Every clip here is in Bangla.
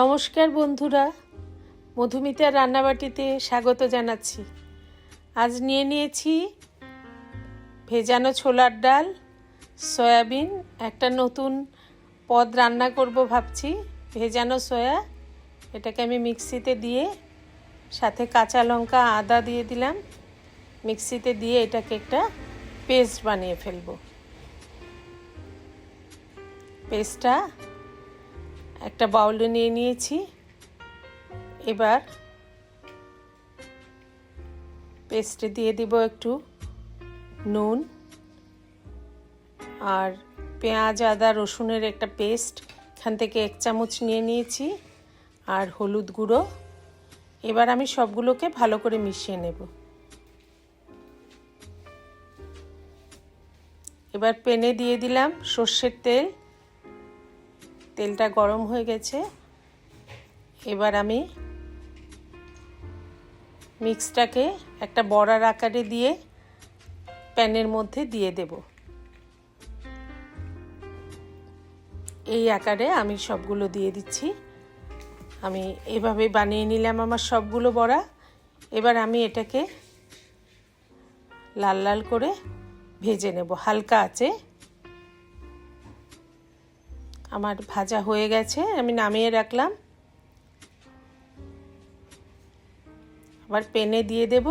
নমস্কার বন্ধুরা, মধুমিতার রান্নাবাটিতে স্বাগত জানাচ্ছি। আজ নিয়ে নিয়েছি ভেজানো ছোলার ডাল, সয়াবিন, একটা নতুন পদ রান্না করব ভাবছি, ভেজানো সয়া, এটাকে আমি মিক্সিতে দিয়ে, সাথে কাঁচা লঙ্কা আদা দিয়ে দিলাম, মিক্সিতে দিয়ে এটাকে একটা পেস্ট বানিয়ে ফেলব। পেস্টটা একটা বাউলে নিয়ে নিয়েছি। এবার পেস্টে দিয়ে দিব একটু নুন আর পেঁয়াজ, আদা, রসুনের একটা পেস্ট। এখান থেকে এক চামচ নিয়ে নিয়েছি আর হলুদ গুঁড়ো। এবার আমি সবগুলোকে ভালো করে মিশিয়ে নেব। এবার পেনে দিয়ে দিলাম সর্ষের তেল। তেলটা গরম হয়ে গেছে। এবার আমি মিক্সটাকে একটা বড়ার আকারে দিয়ে প্যানের মধ্যে দিয়ে দেব। এই আকারে আমি সবগুলো দিয়ে দিচ্ছি। আমি এভাবে বানিয়ে নিলাম আমার সবগুলো বড়া। এবার আমি এটাকে লাল লাল করে ভেজে নেব। হালকা আছে আমার ভাজা হয়ে গেছে, আমি নামিয়ে রাখলাম। আবার পেনে দিয়ে দেব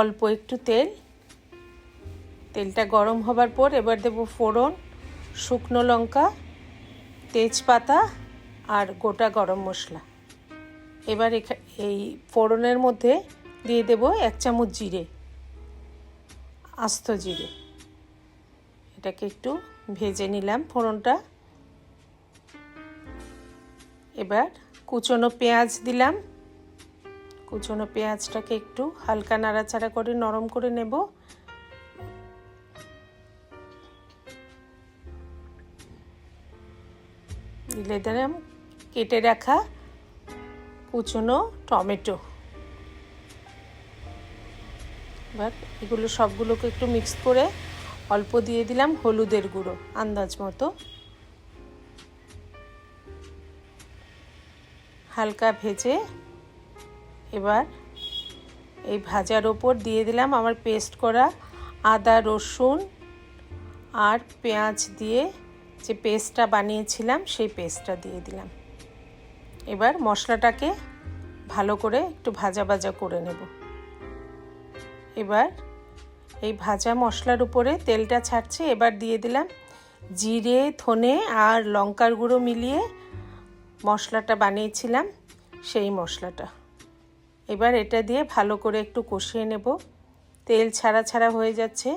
অল্প একটু তেল। তেলটা গরম হবার পর এবার দেব ফোড়ন, শুকনো লঙ্কা, তেজপাতা আর গোটা গরম মশলা। এবার এই ফোড়নের মধ্যে দিয়ে দেব এক চামচ জিরে, আস্ত জিরে। এটাকে একটু ভেজে নিলাম ফোড়নটা। এবার কুচনো পেঁয়াজ দিলাম। কুচনো পেঁয়াজটাকে একটু হালকা নাড়াচাড়া করে নরম করে নেব। দিলে দিলাম কেটে রাখা কুচনো টমেটো। এবার এগুলো সবগুলোকে একটু মিক্স করে অল্প দিয়ে দিলাম হলুদের গুঁড়ো আন্দাজ মতো। হালকা ভেজে এবার এই ভাজার ওপর দিয়ে দিলাম আমার পেস্ট করা আদা, রসুন আর পেঁয়াজ দিয়ে যে পেস্টটা বানিয়েছিলাম সেই পেস্টটা দিয়ে দিলাম। এবার মশলাটাকে ভালো করে একটু ভাজা ভাজা করে নেব। এবার এই ভাজা মশলার উপরে তেলটা ছাড়ছে, এবার দিয়ে দিলাম জিরে, ধনে আর লঙ্কার গুঁড়ো মিলিয়ে মশলাটা বানিয়েছিলাম, সেই মশলাটা। এবার এটা দিয়ে ভালো করে একটু কষিয়ে নেব। তেল ছাড়া ছাড়া হয়ে যাচ্ছে।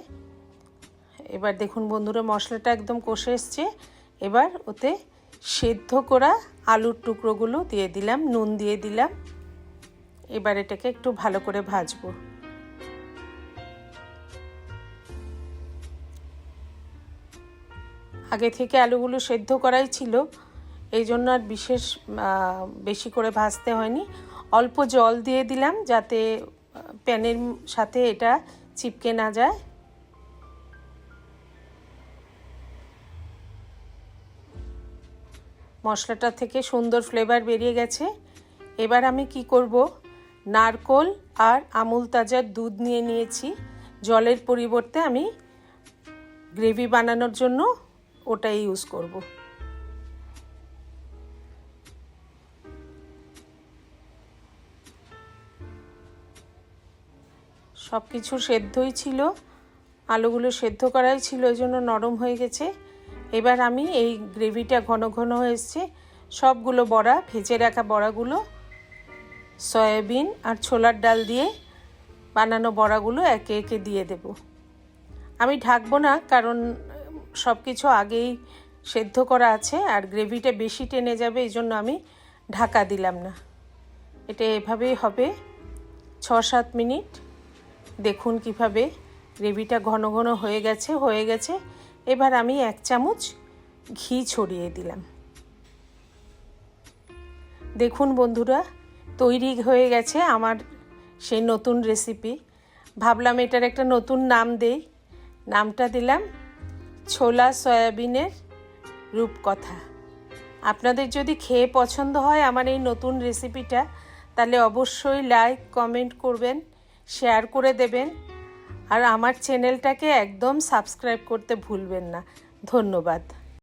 এবার দেখুন বন্ধুরা, মশলাটা একদম কষে এসছে। এবার ওতে সেদ্ধ করা আলুর টুকরোগুলো দিয়ে দিলাম, নুন দিয়ে দিলাম। এবার এটাকে একটু ভালো করে ভাজবো। আগে থেকে আলুগুলো সেদ্ধ করাই ছিল। এই জন্য আর বিশেষ বেশি করে ভাজতে হয়নি। অল্প জল দিয়ে দিলাম যাতে প্যানের সাথে এটা চিপকে না যায়। মশলাটা থেকে সুন্দর ফ্লেভার বেরিয়ে গেছে। এবার আমি কি করব? নারকোল আর আমুল তাজার দুধ নিয়ে নিয়েছি। জলের পরিবর্তে আমি গ্রেভি বানানোর জন্য ওটাই ইউজ করব। সব কিছু সেদ্ধই ছিল। আলুগুলো সেদ্ধ করাই ছিল ওই জন্য নরম হয়ে গেছে। এবার আমি এই গ্রেভিটা ঘন ঘন হয়ে এসছে। সবগুলো বড়া, ভেজে রাখা বড়াগুলো, সয়াবিন আর ছোলার ডাল দিয়ে বানানো বড়াগুলো একে একে দিয়ে দেব। আমি ঢাকবো না, কারণ সব কিছু আগেই সেদ্ধ করা আছে আর গ্রেভিটা বেশি টেনে যাবে, এই জন্য আমি ঢাকা দিলাম না। এটা এভাবেই হবে ছ সাত মিনিট। দেখুন কীভাবে গ্রেভিটা ঘন ঘন হয়ে গেছে হয়ে গেছে। এবার আমি এক চামচ ঘি ছড়িয়ে দিলাম। দেখুন বন্ধুরা, তৈরি হয়ে গেছে আমার সেই নতুন রেসিপি ভাবলাম এটার একটা নতুন নাম দেই। নামটা দিলাম ছোলা সয়াবিনের রূপকথা। আপনাদের যদি খেয়ে পছন্দ হয় আমার এই নতুন রেসিপিটা তাহলে অবশ্যই লাইক কমেন্ট করবেন। শেয়ার করে দেবেন। আর আমার চ্যানেলটাকে একদম সাবস্ক্রাইব করতে ভুলবেন না। ধন্যবাদ।